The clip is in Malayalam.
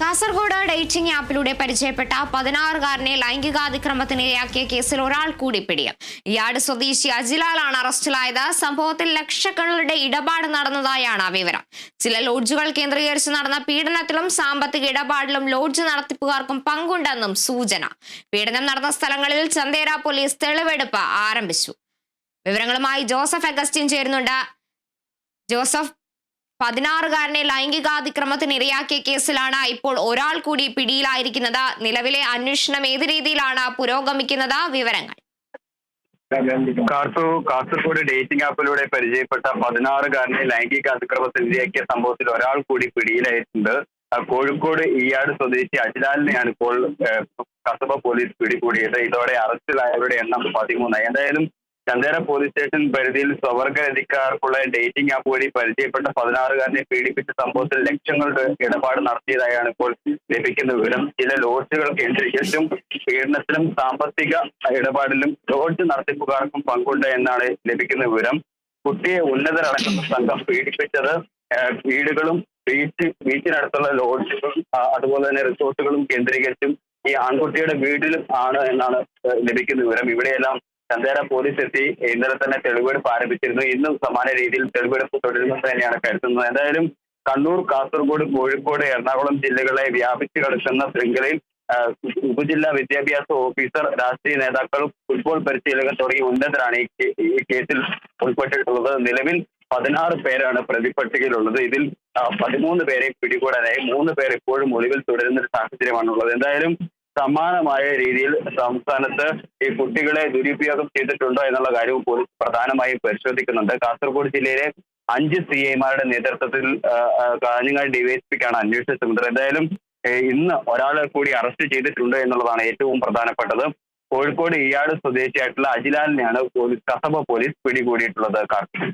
കാസർഗോഡ് ഡേറ്റിംഗ് ആപ്പിലൂടെ പരിചയപ്പെട്ട പതിനാറുകാരനെ ലൈംഗികാതിക്രമത്തിനിരയാക്കിയ കേസിൽ ഒരാൾ കൂടി പിടിയും ഇയാട് സ്വദേശി അജിലാലാണ് അറസ്റ്റിലായത്. സംഭവത്തിൽ ലക്ഷങ്ങളുടെ ഇടപാട് നടന്നതായാണ് വിവരം. ചില ലോഡ്ജുകൾ കേന്ദ്രീകരിച്ച് നടന്ന പീഡനത്തിലും സാമ്പത്തിക ഇടപാടിലും ലോഡ്ജ് നടത്തിപ്പുകാർക്കും പങ്കുണ്ടെന്നും സൂചന. പീഡനം നടന്ന സ്ഥലങ്ങളിൽ ചന്ദേര പോലീസ് തെളിവെടുപ്പ് ആരംഭിച്ചു. വിവരങ്ങളുമായി ജോസഫ് അഗസ്റ്റിൻ ചേരുന്നുണ്ട്. ജോസഫ് പതിനാറുകാരനെ ലൈംഗികാതിക്രമത്തിന് ഇരയാക്കിയ കേസിലാണ് ഇപ്പോൾ ഒരാൾ കൂടി പിടിയിലായിരിക്കുന്നത്. നിലവിലെ അന്വേഷണം ഏത് രീതിയിലാണ് പുരോഗമിക്കുന്നത്? വിവരങ്ങൾ. കാസു കാസർഗോഡ് ഡേറ്റിംഗ് ആപ്പിലൂടെ പരിചയപ്പെട്ട പതിനാറുകാരനെ ലൈംഗിക അതിക്രമത്തിനിരയാക്കിയ സംഭവത്തിൽ ഒരാൾ കൂടി പിടിയിലായിട്ടുണ്ട്. കോഴിക്കോട് ഈയാട് സ്വദേശി അജിലാലിനെയാണ് ഇപ്പോൾ കസബ പോലീസ് പിടികൂടിയത്. ഇതോടെ അറസ്റ്റിലായവരുടെ എണ്ണം പതിമൂന്നായി. എന്തായാലും ചന്ദേര പോലീസ് സ്റ്റേഷൻ പരിധിയിൽ സ്വവർഗരതിക്കാർക്കുള്ള ഡേറ്റിംഗ് ആപ്പ് വഴി പരിചയപ്പെട്ട പതിനാറുകാരനെ പീഡിപ്പിച്ച സംഭവത്തിൽ ലക്ഷങ്ങളുടെ ഇടപാട് നടത്തിയതായാണ് ഇപ്പോൾ ലഭിക്കുന്ന വിവരം. ചില ലോഡ്ജുകൾ കേന്ദ്രീകരിച്ചും പീഡനത്തിലും സാമ്പത്തിക ഇടപാടിലും ലോഡ്ജ് നടത്തിപ്പുകാർക്കും പങ്കുണ്ട് എന്നാണ് ലഭിക്കുന്ന വിവരം. കുട്ടിയെ ഉന്നതരടങ്ങുന്ന സംഘം പീഡിപ്പിച്ചത് വീടുകളും ബീച്ച് ബീച്ചിനടുത്തുള്ള ലോഡ്ജുകളും അതുപോലെ തന്നെ റിസോർട്ടുകളും കേന്ദ്രീകരിച്ചും ഈ ആൺകുട്ടിയുടെ വീട്ടിലും ആണ് എന്നാണ് ലഭിക്കുന്ന വിവരം. ഇവിടെയെല്ലാം ചന്ദേര പോലീസ് എത്തി ഇന്നലെ തന്നെ തെളിവെടുപ്പ് ആരംഭിച്ചിരുന്നു ഇന്നും സമാന രീതിയിൽ തെളിവെടുപ്പ് തുടരുമെന്ന് തന്നെയാണ് കരുതുന്നത്. എന്തായാലും കണ്ണൂർ കാസർഗോഡ് കോഴിക്കോട് എറണാകുളം ജില്ലകളെ വ്യാപിച്ചു കിടക്കുന്ന ശൃംഖലയിൽ ഉപജില്ലാ വിദ്യാഭ്യാസ ഓഫീസർ രാഷ്ട്രീയ നേതാക്കൾ ഫുട്ബോൾ പരിശീലകർ തുടങ്ങിയ ഉന്നതരാണ് ഈ കേസിൽ ഉൾപ്പെട്ടിട്ടുള്ളത്. നിലവിൽ പതിനാറ് പേരാണ് പ്രതിപട്ടികയിലുള്ളത്. ഇതിൽ പതിമൂന്ന് പേരെ പിടികൂടാനായി മൂന്ന് പേർ ഇപ്പോഴും ഒളിവിൽ തുടരുന്ന ഒരു സാഹചര്യമാണുള്ളത്. എന്തായാലും സമാനമായ രീതിയിൽ സംസ്ഥാനത്ത് ഈ കുട്ടികളെ ദുരുപയോഗം ചെയ്തിട്ടുണ്ടോ എന്നുള്ള കാര്യവും പോലീസ് പ്രധാനമായും പരിശോധിക്കുന്നുണ്ട്. കാസർഗോഡ് ജില്ലയിലെ അഞ്ച് സി ഐമാരുടെ നേതൃത്വത്തിൽ കാഞ്ഞങ്ങാട് ഡിവൈഎസ്പിക്കാണ് അന്വേഷണ ചുമതല എന്തായാലും ഇന്ന് ഒരാളെ കൂടി അറസ്റ്റ് ചെയ്തിട്ടുണ്ട് എന്നുള്ളതാണ് ഏറ്റവും പ്രധാനപ്പെട്ടത്. കോഴിക്കോട് ഇയാട് സ്വദേശിയായിട്ടുള്ള അജിലാലിനെയാണ് പോലീസ് കസബ പോലീസ് പിടികൂടിയിട്ടുള്ളത്. കാർത്തിക്.